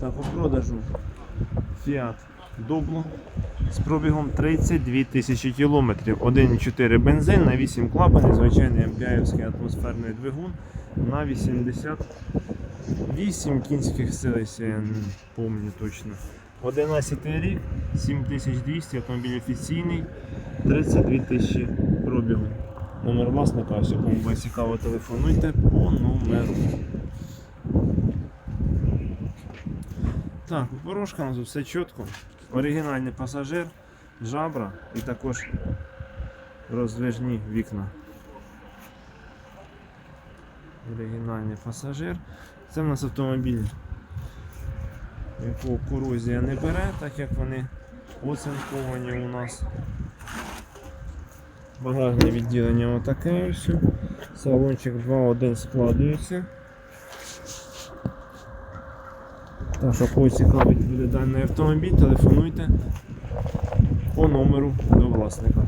Так, у продажу Fiat Doblo з пробігом 32 тисячі кілометрів. 1,4 бензин на 8 клапанів, звичайний МПАївський атмосферний двигун на 88 кінських сил, якщо я не пам'ятаю точно. 11 рік, 7200, автомобіль офіційний, 32 тисячі пробігу. Номер власника, ось кому цікаво, телефонуйте по номеру. Так, у порожка у нас все чітко. Оригінальний пасажир, жабра і також роздвижні вікна. Оригінальний пасажир. Це в нас автомобіль, якого корозія не бере, так як вони оцинковані у нас. Багажне відділення отаке ось. Салончик 2.1 складується. Так що когось цікавить буде даний автомобіль, телефонуйте по номеру до власника.